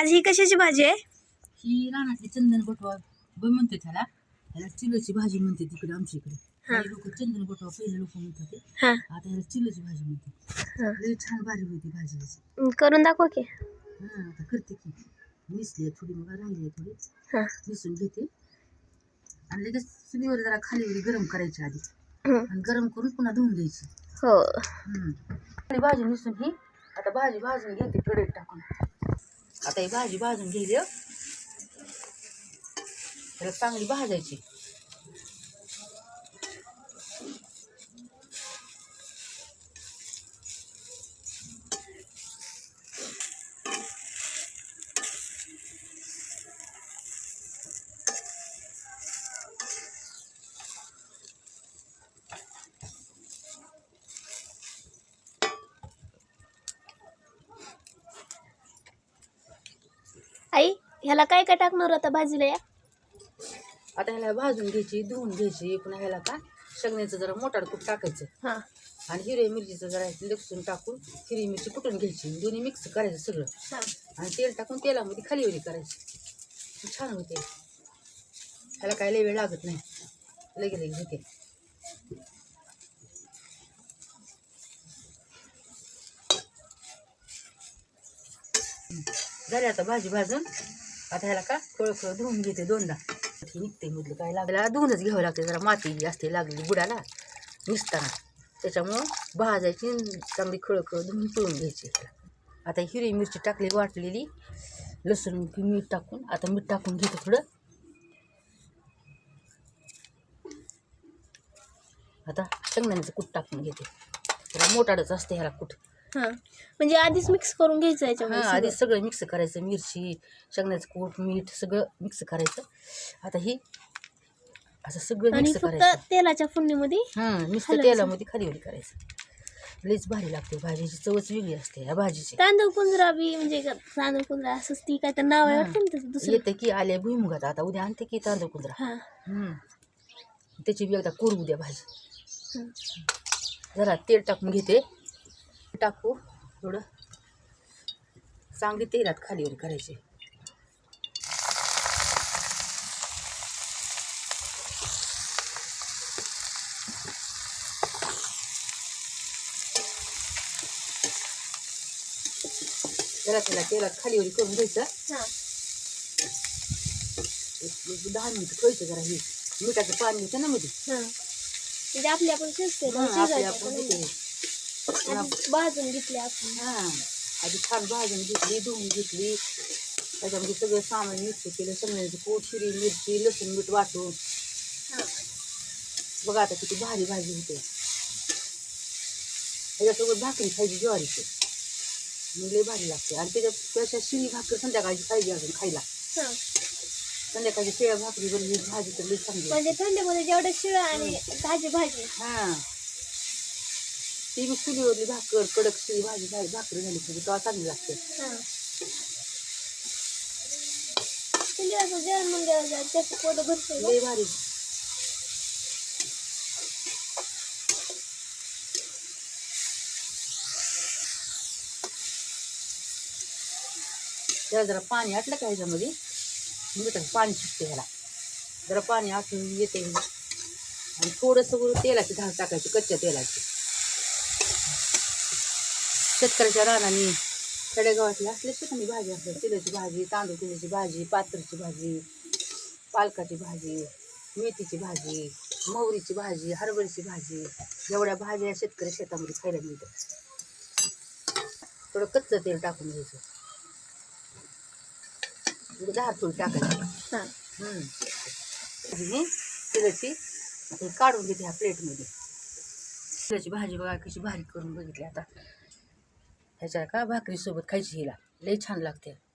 आजी ही कशाची भाजी आहे? ही रानातली चंदन गोटवा ब म्हणते त्याला. ह्याला चिलची भाजी म्हणते तिकडे आमच्या इकडे हा. लोक चंदन गोटवा पहिले लोक म्हणत होते हा. आता ह्याला चिलची भाजी म्हणते हा. लई छान भारी होती भाजी. करून दाखवा की. हा आता करते की. मिसली आहे थोडी मग राहिली आहे थोडी. हा. मिसून घेते. आणि लगेच चुलीवर जरा खाली गरम करायची आधी. आणि गरम करून पुन्हा धुवून घ्यायची. हो. हम्म. आणि भाजी निसून ही. आता भाजी भाजून घेते कढईत टाकून. आता ही भाजी भाजून घेली हं. त्याला चांगली भाजायची आई ह्याला काय काय टाकणार आता भाजीला या? आता ह्याला भाजून घ्यायची धुवून घ्यायची पुन्हा ह्याला का शेंगण्याचं जरा मोठाड कूट टाकायचं. हा. आणि हिरव्या मिरचीचं जरा लसूण टाकून हिरवी मिरची कुटून घ्यायची? दोन्ही मिक्स करायचं सगळं. हा. आणि तेल टाकून तेलामध्ये खाली वरी करायची. छान होते. ह्याला काय लय वेळ लागत नाही. लगे लगे होते झाली आता भाजी भाजून. आता ह्याला का थोडं थोडं धुवून घेते दोनदा. ती निघते मधलं काय लागला. धुवूनच घ्यावं लागते जरा माती असते लागली बुडाला. निसताना. त्याच्यामुळं भाजायची चांगली खळ खळ धुवून पिळून घ्यायची आता हिरवी मिरची टाकली वाटलेली. लसूण मीठ टाकून. आता मीठ टाकून घेते थोडं. आता शेंगदाण्याचं कूट टाकून घेते. जरा मोठाडच असते ह्याला कूट. हा. म्हणजे आधीच मिक्स करून घ्यायचं हां याच्यामध्ये आधी सगळं. सगळं मिक्स करायचं. मिरची शेंगण्याचं कूट मीठ सगळं मिक्स करायचं. आता ही असं सगळं आणि मिक्स फक्त करायचं. तेलाच्या फोडणीमध्ये हां नुसतं हलवायचं. तेलामध्ये खाली करायचं. लईच भारी लागते. भाजीची चवच वेगळी असते या भाजीची. तांदूळ पुंजरा बी म्हणजे का- तांदूळ पुंजरा असंच ती काय तर नाव आहे वाटतं ना त्याचं दुसरं. येते की आले भुईमुगात आता उद्या आणते की तांदूळ कुंदरा. हा. हम्म. त्याची बी एकदा करू द्या भाजी. हं. जरा तेल टाकून घेते. टाकू थोडं. चांगली तेलात खालीवर करायची. जरा त्याला तेलात खालीवर करून घ्यायचं. हा. दहा मिनिटं ठेवायचं जरा हे. मिठाचं पाणी होतं ना मध्ये. हा. म्हणजे आपली आपण शिजते भाजून घेतले आपण. हां आधी छान भाजून घेतली धुवून घेतली. त्याच्यामध्ये सगळं सामान मिक्स केलं सगळ्याची पोट शिरी मिरची लसूण मीठ वाटून. बघा आता किती भारी भाजी होते. त्याच्यासोबत भाकरी खायची ज्वारीची. मग लई भारी लागते. आणि त्याच्यापेक्षा शिळी भाकरी संध्याकाळची पाहिजे अजून खायला. संध्याकाळची शिळ्या भाकरी बनवली भाजी तर लई चांगली. म्हणजे थंडीमध्ये जेवढं शिळा आणि ताजी भाजी. हां. ती बी चुलीवरली भाकर कडक शिळी भाजी झाली भाकरी झाली म्हणजे तेव्हा चांगली लागते. म्हणजे भारी. त्याला जरा पाणी आटलं का ह्याच्यामध्ये? मिठाचं पाणी सुटते ह्याला. जरा पाणी आटून येते आणि थोडंसं तेलाची धार टाकायची कच्च्या तेलाची. शेतकऱ्याच्या रानाने खेडेगावातली असले शेतानी भाजी असते. तिल्याची भाजी तांदूळ तिल्याची भाजी पात्रची भाजी पालकाची भाजी मेथीची भाजी मोहरीची भाजी हरभऱ्याची भाजी एवढ्या भाज्या शेतकरी शेतामध्ये खायला मिळतात. थोडं कच्चं तेल टाकून घ्यायचं. म्हणजे दहा टाकायची. हम्म. ही तिळाची हे काढून घेते ह्या प्लेटमध्ये. तिळाची भाजी बघा कशी भारी करून बघितली आता. ह्याच्या का भाकरीसोबत खायची हिला? लई छान लागते.